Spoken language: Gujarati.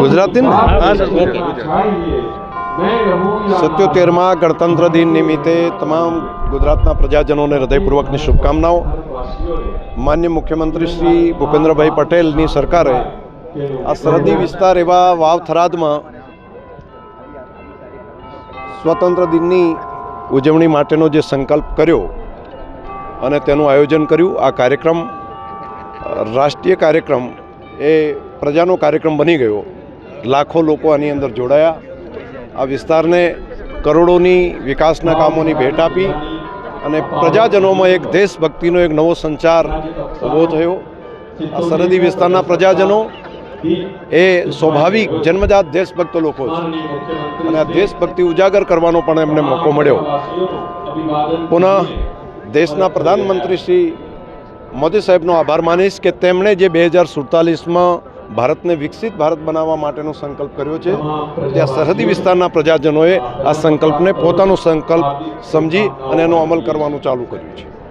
ગુજરાતી. ને હા સર સત્યોતેરમાં ગણતંત્ર દિન નિમિત્તે તમામ ગુજરાતના પ્રજાજનોને હૃદયપૂર્વકની શુભકામનાઓ. માન્ય મુખ્યમંત્રી શ્રી ભૂપેન્દ્રભાઈ પટેલની સરકારે આ સરહદી વિસ્તાર એવા વાવ થરાદમાં સ્વતંત્ર દિનની ઉજવણી માટેનો જે સંકલ્પ કર્યો અને તેનું આયોજન કર્યું. આ કાર્યક્રમ રાષ્ટ્રીય કાર્યક્રમ એ પ્રજાનો કાર્યક્રમ બની ગયો. લાખો લોકો આની અંદર જોડાયા. આ વિસ્તારને કરોડોની વિકાસના કામોની ભેટ આપી અને પ્રજાજનોમાં એક દેશભક્તિનો એક નવો સંચાર ઊભો થયો. આ સરહદી વિસ્તારના પ્રજાજનો એ સ્વાભાવિક જન્મજાત દેશભક્ત લોકો છે અને આ દેશભક્તિ ઉજાગર કરવાનો પણ એમને મોકો મળ્યો. પુનઃ દેશના પ્રધાનમંત્રી શ્રી મોદી સાહેબનો આભાર માનીશ કે તેમણે જે બે હજાર સુડતાલીસમાં ભારતને વિકસિત ભારત બનાવવા માટેનો સંકલ્પ કર્યો છે. ત્યાં સરહદી વિસ્તારના પ્રજાજનોએ આ સંકલ્પને પોતાનો સંકલ્પ સમજી અને એનો અમલ કરવાનું ચાલુ કર્યું છે.